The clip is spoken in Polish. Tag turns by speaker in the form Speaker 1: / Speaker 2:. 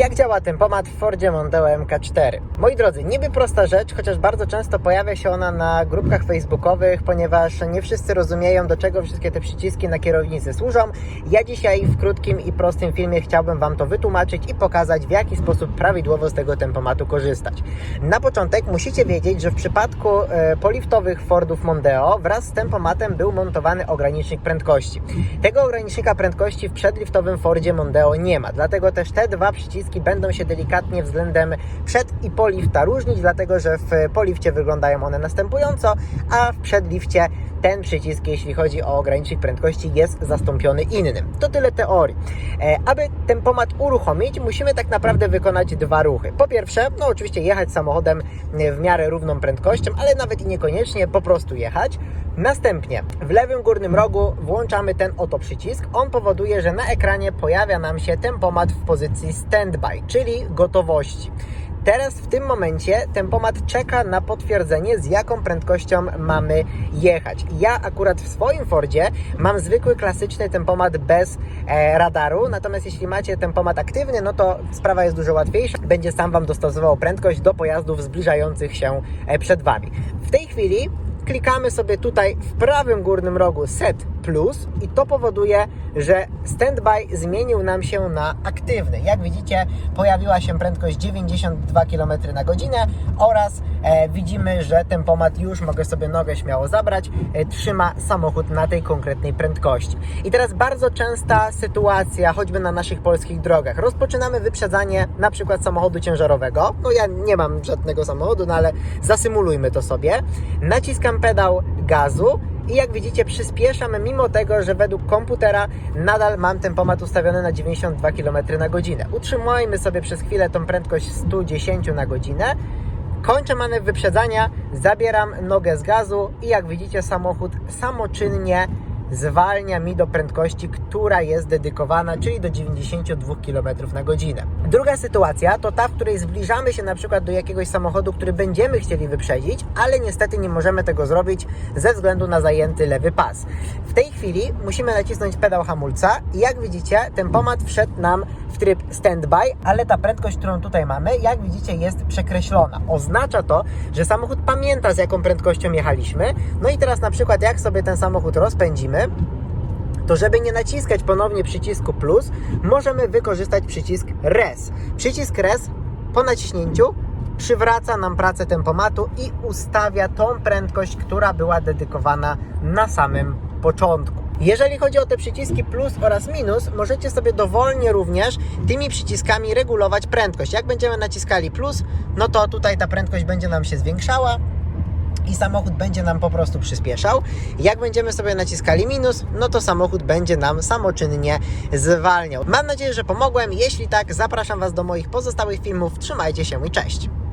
Speaker 1: Jak działa tempomat w Fordzie Mondeo MK4? Moi drodzy, niby prosta rzecz, chociaż bardzo często pojawia się ona na grupkach facebookowych, ponieważ nie wszyscy rozumieją, do czego wszystkie te przyciski na kierownicy służą. Ja dzisiaj w krótkim i prostym filmie chciałbym Wam to wytłumaczyć i pokazać, w jaki sposób prawidłowo z tego tempomatu korzystać. Na początek musicie wiedzieć, że w przypadku e, poliftowych Fordów Mondeo wraz z tempomatem był montowany ogranicznik prędkości. Tego ogranicznika prędkości w przedliftowym Fordzie Mondeo nie ma, dlatego też te dwa przyciski będą się delikatnie względem przed i polifta różnić, dlatego że w polifcie wyglądają one następująco, a w przedlifcie ten przycisk, jeśli chodzi o ogranicznik prędkości, jest zastąpiony innym. To tyle teorii. E, aby tempomat uruchomić, musimy tak naprawdę wykonać dwa ruchy. Po pierwsze, no oczywiście jechać samochodem e, w miarę równą prędkością, ale nawet i niekoniecznie po prostu jechać. Następnie w lewym górnym rogu włączamy ten oto przycisk. On powoduje, że na ekranie pojawia nam się tempomat w pozycji standby, czyli gotowości. Teraz w tym momencie tempomat czeka na potwierdzenie, z jaką prędkością mamy jechać. Ja akurat w swoim Fordzie mam zwykły, klasyczny tempomat bez e, radaru, natomiast jeśli macie tempomat aktywny, no to sprawa jest dużo łatwiejsza. Będzie sam Wam dostosował prędkość do pojazdów zbliżających się e, przed Wami. W tej chwili klikamy sobie tutaj w prawym górnym rogu Set Plus i to powoduje, że standby zmienił nam się na aktywny. Jak widzicie, pojawiła się prędkość 92 km na godzinę oraz e, widzimy, że tempomat już, mogę sobie nogę śmiało zabrać, e, trzyma samochód na tej konkretnej prędkości. I teraz bardzo częsta sytuacja, choćby na naszych polskich drogach. Rozpoczynamy wyprzedzanie na przykład samochodu ciężarowego. No ja nie mam żadnego samochodu, no ale zasymulujmy to sobie. Naciskam pedał gazu i jak widzicie przyspieszam mimo tego, że według komputera nadal mam tempomat ustawiony na 92 km na godzinę. Utrzymajmy sobie przez chwilę tą prędkość 110 na godzinę. Kończę manewr wyprzedzania, zabieram nogę z gazu i jak widzicie samochód samoczynnie zwalnia mi do prędkości, która jest dedykowana, czyli do 92 km na godzinę. Druga sytuacja to ta, w której zbliżamy się na przykład do jakiegoś samochodu, który będziemy chcieli wyprzedzić, ale niestety nie możemy tego zrobić ze względu na zajęty lewy pas. W tej chwili musimy nacisnąć pedał hamulca i jak widzicie tempomat wszedł nam w tryb standby, ale ta prędkość, którą tutaj mamy, jak widzicie jest przekreślona. Oznacza to, że samochód pamięta z jaką prędkością jechaliśmy. No i teraz na przykład jak sobie ten samochód rozpędzimy, to żeby nie naciskać ponownie przycisku plus, możemy wykorzystać przycisk res. Przycisk res po naciśnięciu przywraca nam pracę tempomatu i ustawia tą prędkość, która była dedykowana na samym początku. Jeżeli chodzi o te przyciski plus oraz minus, możecie sobie dowolnie również tymi przyciskami regulować prędkość. Jak będziemy naciskali plus, no to tutaj ta prędkość będzie nam się zwiększała, i samochód będzie nam po prostu przyspieszał. Jak będziemy sobie naciskali minus, no to samochód będzie nam samoczynnie zwalniał. Mam nadzieję, że pomogłem. Jeśli tak, zapraszam Was do moich pozostałych filmów. Trzymajcie się i cześć!